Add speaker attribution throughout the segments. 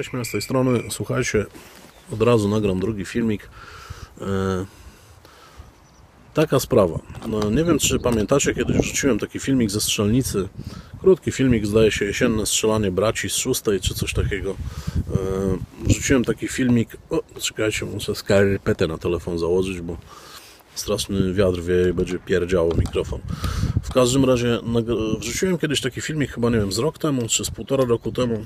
Speaker 1: Cześć, ja z tej strony. Słuchajcie, od razu nagram drugi filmik. E, taka sprawa. No, nie wiem, czy pamiętacie, kiedyś wrzuciłem taki filmik ze strzelnicy. Krótki filmik, zdaje się, jesienne strzelanie braci z szóstej, czy coś takiego. E, wrzuciłem taki filmik. O, czekajcie, muszę skarpetę na telefon założyć, bo straszny wiatr wieje i będzie pierdziało mikrofon. W każdym razie wrzuciłem kiedyś taki filmik, chyba nie wiem, z rok temu, czy z półtora roku temu,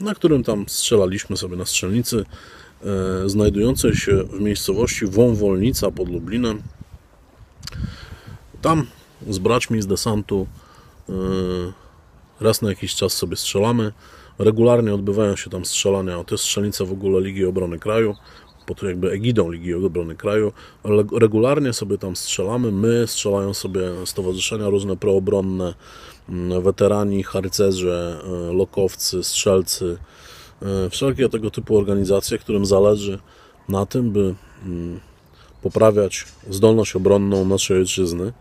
Speaker 1: na którym tam strzelaliśmy sobie na strzelnicy e, znajdującej się w miejscowości Wąwolnica pod Lublinem. Tam z braćmi z desantu e, raz na jakiś czas sobie strzelamy. Regularnie odbywają się tam strzelania, to jest strzelnica w ogóle Ligi Obrony Kraju pod jakby egidą Ligi Obrony Kraju. Regularnie sobie tam strzelamy. My strzelają sobie stowarzyszenia różne proobronne, mm, weterani, harcerze, e, lokowcy, strzelcy, e, wszelkie tego typu organizacje, którym zależy na tym, by mm, poprawiać zdolność obronną naszej ojczyzny,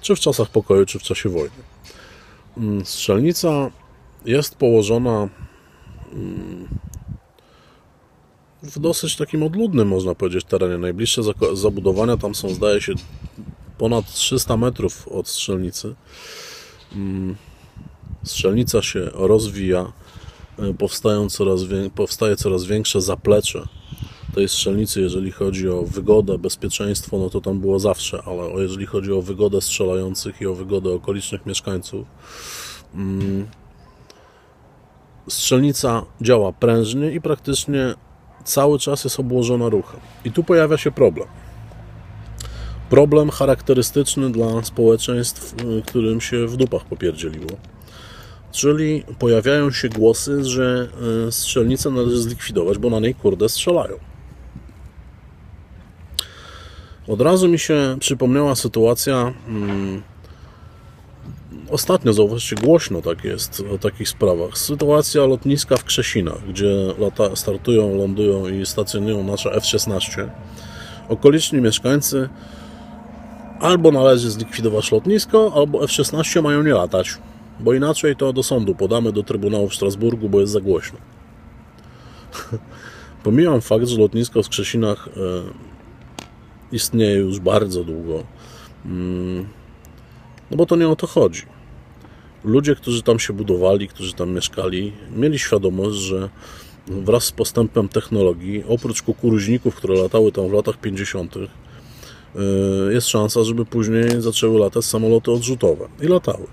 Speaker 1: czy w czasach pokoju, czy w czasie wojny. Mm, strzelnica jest położona w dosyć takim odludnym, można powiedzieć, terenie. Najbliższe zabudowania tam są, zdaje się, ponad 300 metrów od strzelnicy. Mm, strzelnica się rozwija, e, powstają coraz, powstaje coraz większe zaplecze tej strzelnicy, jeżeli chodzi o wygodę, bezpieczeństwo, no to tam było zawsze, ale jeżeli chodzi o wygodę strzelających i o wygodę okolicznych mieszkańców, mm, strzelnica działa prężnie i praktycznie cały czas jest obłożona ruchem. I tu pojawia się problem. Problem charakterystyczny dla społeczeństw, y, którym się w dupach popierdzieliło. Czyli pojawiają się głosy, że y, strzelnicę należy zlikwidować, bo na niej kurde strzelają. Od razu mi się przypomniała sytuacja mm, Ostatnio, zauważcie, głośno tak jest o takich sprawach. Sytuacja lotniska w Krzesinach, gdzie lata startują, lądują i stacjonują nasze F-16. Okoliczni mieszkańcy albo należy zlikwidować lotnisko, albo F-16 mają nie latać, bo inaczej to do sądu podamy do Trybunału w Strasburgu, bo jest za głośno. Pomijam fakt, że lotnisko w Krzesinach e, istnieje już bardzo długo. Mm, no bo to nie o to chodzi ludzie, którzy tam się budowali, którzy tam mieszkali, mieli świadomość, że wraz z postępem technologii, oprócz kukuruźników, które latały tam w latach 50., y, jest szansa, żeby później zaczęły latać samoloty odrzutowe. I latały.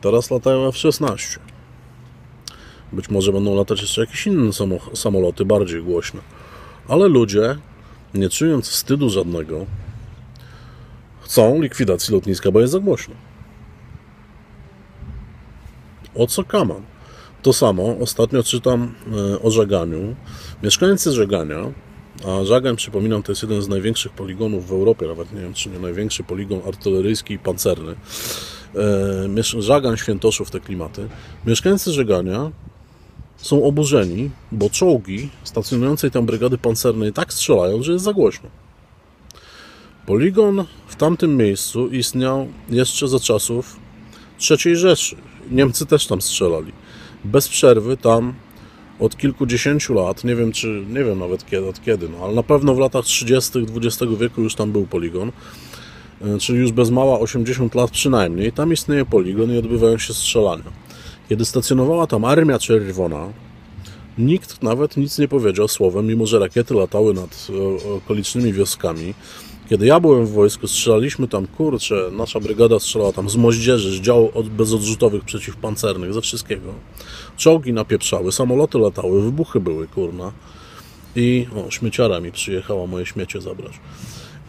Speaker 1: Teraz latają F-16. Być może będą latać jeszcze jakieś inne samoloty, bardziej głośne. Ale ludzie, nie czując wstydu żadnego, chcą likwidacji lotniska, bo jest za głośno. O co kaman? To samo ostatnio czytam e, o Żaganiu. Mieszkańcy Żegania, a Żagań, przypominam, to jest jeden z największych poligonów w Europie, nawet nie wiem, czy nie największy poligon artyleryjski i pancerny. E, Żagań, Świętoszów, te klimaty. Mieszkańcy Żegania są oburzeni, bo czołgi stacjonującej tam brygady pancernej tak strzelają, że jest za głośno. Poligon w tamtym miejscu istniał jeszcze za czasów III Rzeszy. Niemcy też tam strzelali. Bez przerwy tam od kilkudziesięciu lat, nie wiem czy, nie wiem nawet kiedy, od kiedy, no, ale na pewno w latach 30. XX wieku już tam był poligon, e, czyli już bez mała 80 lat przynajmniej, tam istnieje poligon i odbywają się strzelania. Kiedy stacjonowała tam Armia Czerwona, nikt nawet nic nie powiedział słowem, mimo że rakiety latały nad e, okolicznymi wioskami, kiedy ja byłem w wojsku, strzelaliśmy tam, kurczę, nasza brygada strzelała tam z moździerzy, z dział bezodrzutowych przeciwpancernych, ze wszystkiego. Czołgi napieprzały, samoloty latały, wybuchy były, kurna. I, o, śmieciara mi przyjechała moje śmiecie zabrać.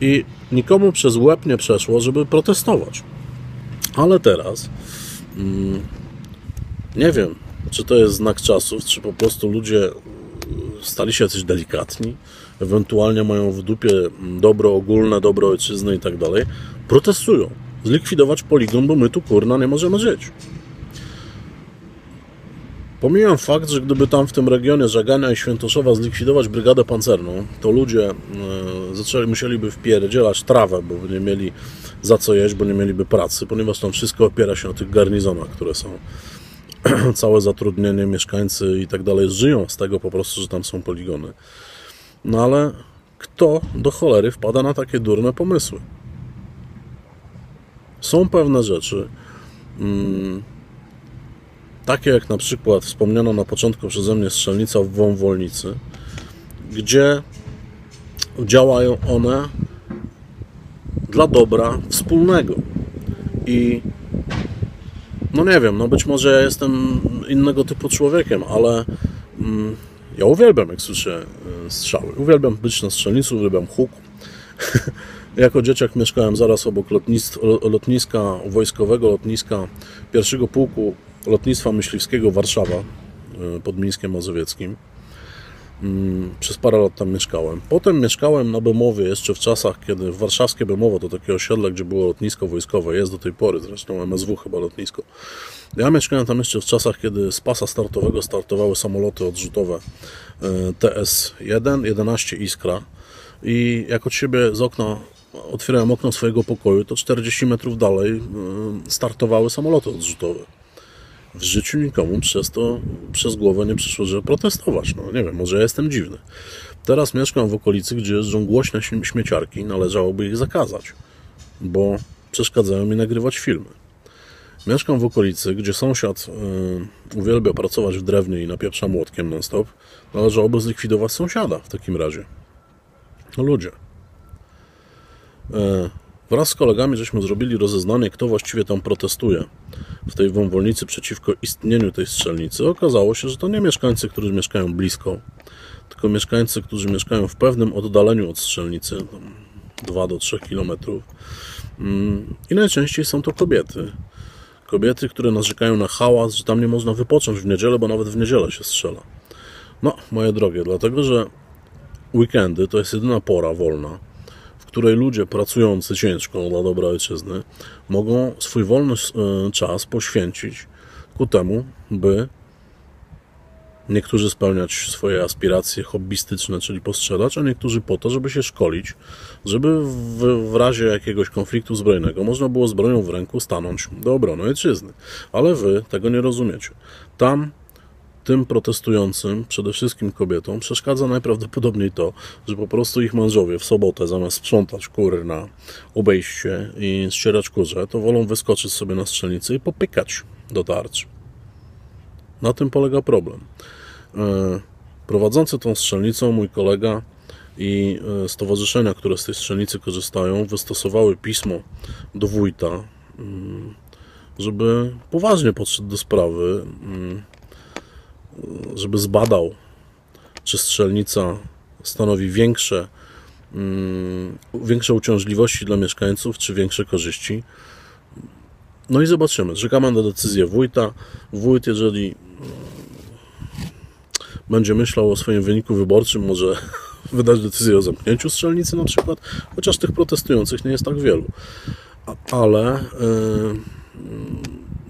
Speaker 1: I nikomu przez łeb nie przeszło, żeby protestować. Ale teraz, mm, nie wiem, czy to jest znak czasów, czy po prostu ludzie stali się jacyś delikatni, ewentualnie mają w dupie dobro ogólne, dobro ojczyzny i tak dalej, protestują. Zlikwidować poligon, bo my tu kurna nie możemy żyć. Pomijam fakt, że gdyby tam w tym regionie Żagania i Świętoszowa zlikwidować brygadę pancerną, to ludzie e, zaczęli, musieliby wpierdzielać trawę, bo nie mieli za co jeść, bo nie mieliby pracy, ponieważ tam wszystko opiera się na tych garnizonach, które są całe zatrudnienie, mieszkańcy i tak dalej żyją z tego po prostu, że tam są poligony. No ale kto do cholery wpada na takie durne pomysły? Są pewne rzeczy, mm, takie jak na przykład wspomniano na początku przeze mnie strzelnica w Wąwolnicy, gdzie działają one dla dobra wspólnego. I no nie wiem, no być może ja jestem innego typu człowiekiem, ale mm, ja uwielbiam, jak słyszę strzały. Uwielbiam być na strzelnicy, uwielbiam huk. jako dzieciak mieszkałem zaraz obok lotniska wojskowego, lotniska pierwszego pułku lotnictwa myśliwskiego Warszawa e, pod Mińskiem Mazowieckim. Mm, przez parę lat tam mieszkałem. Potem mieszkałem na Bemowie jeszcze w czasach, kiedy warszawskie Bemowo to takie osiedle, gdzie było lotnisko wojskowe, jest do tej pory, zresztą MSW chyba lotnisko. Ja mieszkałem tam jeszcze w czasach, kiedy z pasa startowego startowały samoloty odrzutowe e, TS-1, 11 Iskra i jak od siebie z okna otwierałem okno swojego pokoju, to 40 metrów dalej e, startowały samoloty odrzutowe w życiu nikomu przez to, przez głowę nie przyszło, żeby protestować. No nie wiem, może ja jestem dziwny. Teraz mieszkam w okolicy, gdzie jeżdżą głośne śmieciarki, należałoby ich zakazać, bo przeszkadzają mi nagrywać filmy. Mieszkam w okolicy, gdzie sąsiad yy, uwielbia pracować w drewnie i napieprza młotkiem non-stop. Należałoby zlikwidować sąsiada w takim razie. No ludzie. Yy, Wraz z kolegami żeśmy zrobili rozeznanie, kto właściwie tam protestuje w tej wąwolnicy przeciwko istnieniu tej strzelnicy. Okazało się, że to nie mieszkańcy, którzy mieszkają blisko, tylko mieszkańcy, którzy mieszkają w pewnym oddaleniu od strzelnicy, 2 do 3 kilometrów. Mm, I najczęściej są to kobiety. Kobiety, które narzekają na hałas, że tam nie można wypocząć w niedzielę, bo nawet w niedzielę się strzela. No, moje drogie, dlatego że weekendy to jest jedyna pora wolna, której ludzie pracujący ciężko dla dobra ojczyzny mogą swój wolny e, czas poświęcić ku temu, by niektórzy spełniać swoje aspiracje hobbystyczne, czyli postrzelać, a niektórzy po to, żeby się szkolić, żeby w, w razie jakiegoś konfliktu zbrojnego można było z bronią w ręku stanąć do obrony ojczyzny. Ale wy tego nie rozumiecie. Tam tym protestującym, przede wszystkim kobietom, przeszkadza najprawdopodobniej to, że po prostu ich mężowie w sobotę zamiast sprzątać kury na obejście i ścierać kurze, to wolą wyskoczyć sobie na strzelnicę i popykać do tarczy. Na tym polega problem. E, prowadzący tą strzelnicą mój kolega i e, stowarzyszenia, które z tej strzelnicy korzystają, wystosowały pismo do wójta, mm, żeby poważnie podszedł do sprawy mm, żeby zbadał, czy strzelnica stanowi większe, mm, większe uciążliwości dla mieszkańców, czy większe korzyści. No i zobaczymy. Czekamy na decyzję wójta. Wójt, jeżeli mm, będzie myślał o swoim wyniku wyborczym, może wydać decyzję o zamknięciu strzelnicy na przykład, chociaż tych protestujących nie jest tak wielu. Ale yy,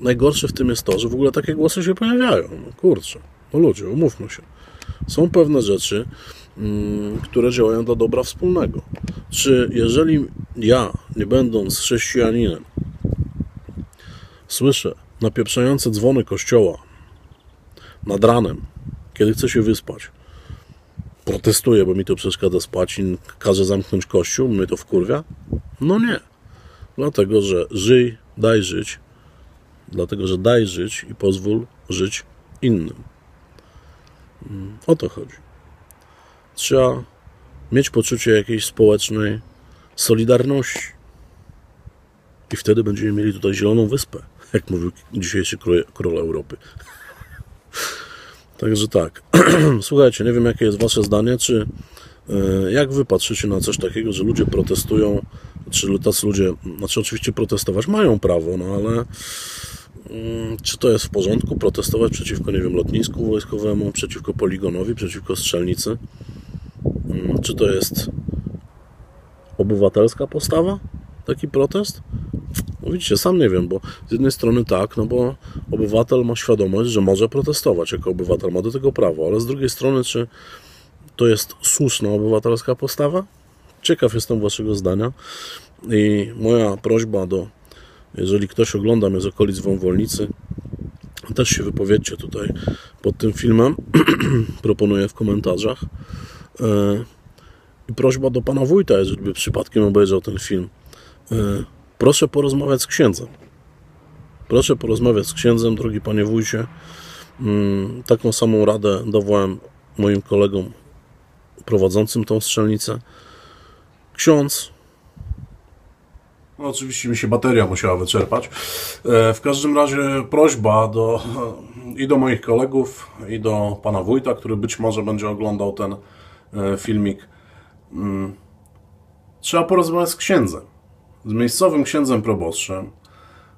Speaker 1: najgorsze w tym jest to, że w ogóle takie głosy się pojawiają. No kurczę. No ludzie, umówmy się. Są pewne rzeczy, mm, które działają dla dobra wspólnego. Czy jeżeli ja, nie będąc chrześcijaninem, słyszę napieprzające dzwony kościoła nad ranem, kiedy chcę się wyspać, protestuję, bo mi to przeszkadza spać i każe zamknąć kościół, mnie to wkurwia? No nie. Dlatego, że żyj, daj żyć. Dlatego, że daj żyć i pozwól żyć innym. O to chodzi. Trzeba mieć poczucie jakiejś społecznej solidarności. I wtedy będziemy mieli tutaj zieloną wyspę, jak mówił dzisiejszy król, Europy. Także tak. Słuchajcie, nie wiem jakie jest Wasze zdanie, czy e, jak Wy patrzycie na coś takiego, że ludzie protestują, czy tacy ludzie, znaczy oczywiście protestować mają prawo, no ale czy to jest w porządku protestować przeciwko, nie wiem, lotnisku wojskowemu, przeciwko poligonowi, przeciwko strzelnicy? Mm, czy to jest obywatelska postawa? Taki protest? No widzicie, sam nie wiem, bo z jednej strony tak, no bo obywatel ma świadomość, że może protestować jako obywatel, ma do tego prawo, ale z drugiej strony, czy to jest słuszna obywatelska postawa? Ciekaw jestem Waszego zdania i moja prośba do jeżeli ktoś ogląda mnie z okolic Wąwolnicy, też się wypowiedzcie tutaj pod tym filmem. Proponuję w komentarzach. E, I prośba do pana wójta, jeżeli przypadkiem obejrzał ten film. E, Proszę porozmawiać z księdzem. Proszę porozmawiać z księdzem, drogi panie wójcie. Mm, Taką samą radę dawałem moim kolegom prowadzącym tą strzelnicę. Ksiądz. No, oczywiście mi się bateria musiała wyczerpać. E, W każdym razie prośba do, i do moich kolegów, i do pana wójta, który być może będzie oglądał ten e, filmik. Mm, Trzeba porozmawiać z księdzem, z miejscowym księdzem proboszczem,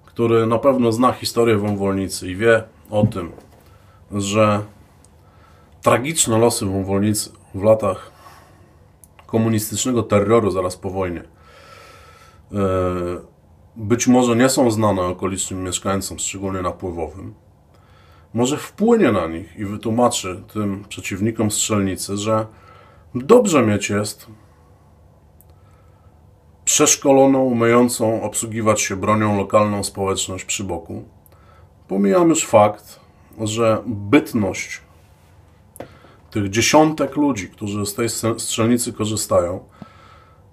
Speaker 1: który na pewno zna historię Wąwolnicy i wie o tym, że tragiczne losy Wąwolnicy w latach komunistycznego terroru zaraz po wojnie być może nie są znane okolicznym mieszkańcom, szczególnie napływowym, może wpłynie na nich i wytłumaczy tym przeciwnikom strzelnicy, że dobrze mieć jest przeszkoloną, umiejącą obsługiwać się bronią lokalną społeczność przy boku. Pomijam już fakt, że bytność tych dziesiątek ludzi, którzy z tej strzelnicy korzystają,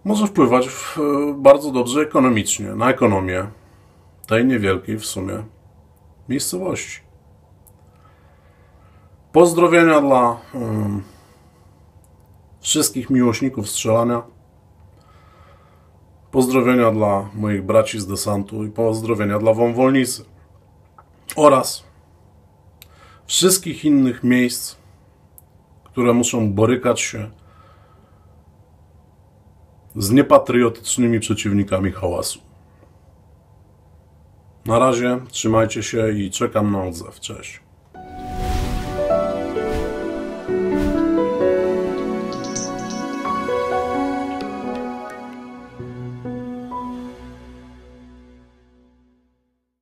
Speaker 1: może wpływać w, bardzo dobrze ekonomicznie na ekonomię tej niewielkiej w sumie miejscowości. Pozdrowienia dla um, wszystkich miłośników strzelania. Pozdrowienia dla moich braci z desantu i pozdrowienia dla wąwolnicy. Oraz wszystkich innych miejsc, które muszą borykać się z niepatriotycznymi przeciwnikami hałasu. Na razie trzymajcie się i czekam na odzew. Cześć.